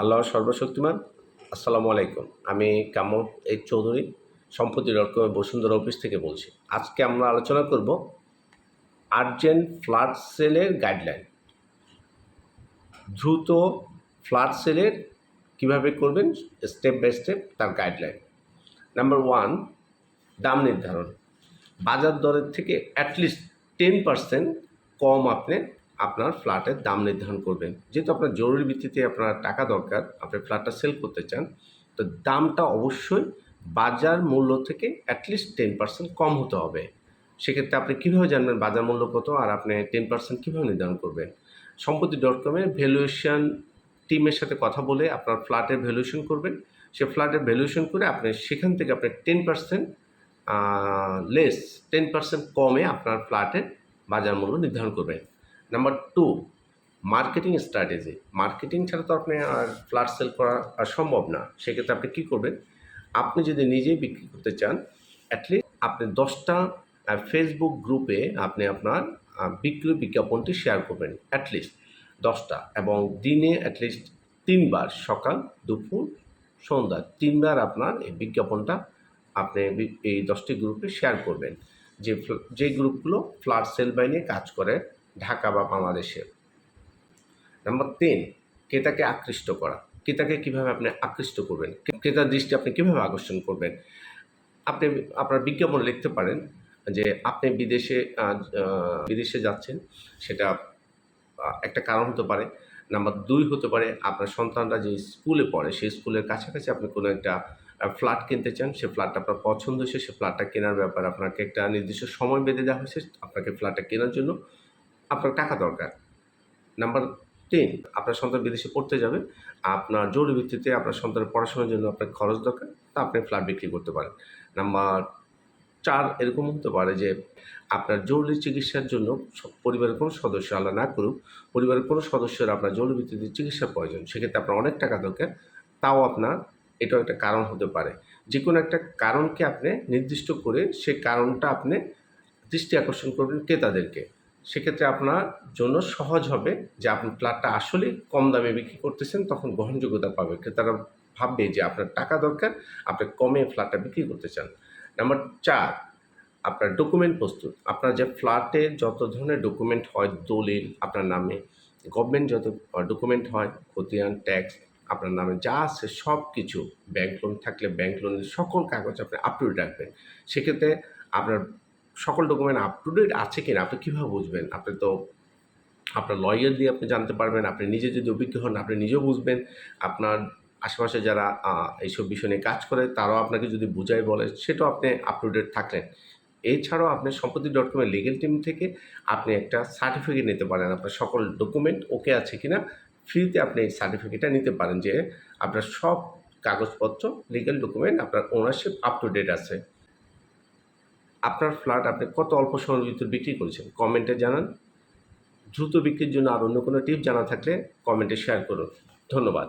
আল্লাহ সর্বশক্তিমান। আসসালামু আলাইকুম। আমি কামর এই চৌধুরী সম্পত্তি ডট বসুন্ধরা অফিস থেকে বলছি। আজকে আমরা আলোচনা করব আর্জেন্ট ফ্ল্যাট সেলের গাইডলাইন। দ্রুত ফ্ল্যাট সেলের কীভাবে করবেন, স্টেপ বাই স্টেপ তার গাইডলাইন। নাম্বার ওয়ান, দাম নির্ধারণ। বাজার দরের থেকে অ্যাটলিস্ট টেন পার্সেন্ট কম আপনি আপনার ফ্ল্যাটের দাম নির্ধারণ করবেন। যেহেতু আপনার জরুরি ভিত্তিতে আপনার টাকা দরকার, আপনি ফ্ল্যাটটা সেল করতে চান, তো দামটা অবশ্যই বাজার মূল্য থেকে অ্যাটলিস্ট টেন পার্সেন্ট কম হতে হবে। সেক্ষেত্রে আপনি কীভাবে জানবেন বাজার মূল্য কত আর আপনি টেন পার্সেন্ট কীভাবে নির্ধারণ করবেন? সম্পত্তি ডট কমে ভ্যালুয়েশন টিমের সাথে কথা বলে আপনার ফ্ল্যাটের ভ্যালুয়েশন করবেন। সে ফ্ল্যাটের ভ্যালুয়েশন করে আপনি সেখান থেকে আপনি ten percent less ten percent কমে আপনার ফ্ল্যাটের বাজার মূল্য নির্ধারণ করবেন। Number two marketing strategy marketing ছাড়া তো আপনি আর ফ্ল্যাট সেল করা সম্ভব না। সেক্ষেত্রে আপনি কী করবেন? আপনি যদি নিজেই বিক্রি করতে চান অ্যাটলিস্ট আপনি দশটা ফেসবুক গ্রুপে আপনি আপনার বিক্রি বিজ্ঞাপনটি শেয়ার করবেন অ্যাটলিস্ট দশটা এবং দিনে অ্যাটলিস্ট তিনবার, সকাল, দুপুর, সন্ধ্যা, তিনবার আপনার এই বিজ্ঞাপনটা আপনি এই দশটি গ্রুপে শেয়ার করবেন। যে যে গ্রুপগুলো ফ্ল্যাট সেল বাই নিয়ে কাজ করে ঢাকা বা বাংলাদেশে। নাম্বার তিন, ক্রেতাকে আকৃষ্ট করা। ক্রেতাকে কীভাবে আপনি আকৃষ্ট করবেন? ক্রেতার দৃষ্টি আপনি কীভাবে আকর্ষণ করবেন? আপনি, আপনার বিজ্ঞাপন লিখতে পারেন যে আপনি বিদেশে বিদেশে যাচ্ছেন, সেটা একটা কারণ হতে পারে। নাম্বার দুই হতে পারে, আপনার সন্তানরা যে স্কুলে পড়ে, সেই স্কুলের কাছাকাছি আপনি কোনো একটা ফ্ল্যাট কিনতে চান, সে ফ্ল্যাটটা আপনার পছন্দ হয়েছে, সে ফ্ল্যাটটা কেনার ব্যাপারে আপনাকে একটা নির্দিষ্ট সময় বেঁধে দেওয়া হয়েছে, আপনাকে ফ্ল্যাটটা কেনার জন্য। আপনার টাকা দরকার। নাম্বার তিন, আপনার সন্তান বিদেশে পড়তে যাবে। আপনার জরুরি ভিত্তিতে আপনার সন্তানের পড়াশোনার জন্য আপনার খরচ দরকার, তা আপনি ফ্ল্যাট বিক্রি করতে পারেন। নাম্বার চার, এরকম হতে পারে যে আপনার জরুরি চিকিৎসার জন্য পরিবারের কোনো সদস্য আল্লাহ না করুক, পরিবারের কোনো সদস্যের আপনার জরুরি ভিত্তিতে চিকিৎসার প্রয়োজন, সেক্ষেত্রে আপনার অনেক টাকা দরকার। তাও আপনার এটাও একটা কারণ হতে পারে। যে কোনো একটা কারণকে আপনি নির্দিষ্ট করে সে কারণটা আপনি দৃষ্টি আকর্ষণ করবেন ক্রেতাদেরকে। সেক্ষেত্রে আপনার জন্য সহজ হবে যে আপনি ফ্ল্যাটটা আসলে কম দামে বিক্রি করতেছেন, তখন গ্রহণযোগ্যতা পাবে। ক্রেতারা ভাববে যে আপনার টাকা দরকার, আপনি কমে ফ্ল্যাটটা বিক্রি করতে চান। নাম্বার চার, আপনার ডকুমেন্ট প্রস্তুত। আপনার যে ফ্ল্যাটে যত ধরনের ডকুমেন্ট হয়, দলিল আপনার নামে, গভর্নমেন্ট যত ডকুমেন্ট হয়, খতিয়ান, ট্যাক্স, আপনার নামে যা আছে সব কিছু ব্যাংক লোন থাকলে ব্যাংক লোনের সকল কাগজ আপনি আপ টু রাখবেন। সেক্ষেত্রে আপনার সকল ডকুমেন্ট আপ টু ডেট আছে কিনা আপনি কীভাবে বুঝবেন? আপনি তো আপনার লয়ার দিয়ে আপনি জানতে পারবেন, আপনি নিজে যদি অভিজ্ঞ হন, আপনি নিজেও বুঝবেন। আপনার আশেপাশে যারা এইসব বিষয় নিয়ে কাজ করে, তারাও আপনাকে যদি বুঝাই বলে, সেটাও আপনি আপ টু ডেট থাকলেন। এছাড়াও আপনি সম্পত্তি ডট কমের লিগেল টিম থেকে আপনি একটা সার্টিফিকেট নিতে পারেন। আপনার সকল ডকুমেন্ট ওকে আছে কিনা ফ্রিতে আপনি এই সার্টিফিকেটটা নিতে পারেন যে, আপনার সব কাগজপত্র লিগেল ডকুমেন্ট আপনার ওনারশিপ আপ টু ডেট আছে। আপনার ফ্ল্যাট আপনি কত অল্প সময়ের ভিতরে বিক্রি করেছেন? কমেন্টে জানান। দ্রুত বিক্রির জন্য আর অন্য কোনো টিপ জানা থাকলে কমেন্টে শেয়ার করুন। ধন্যবাদ।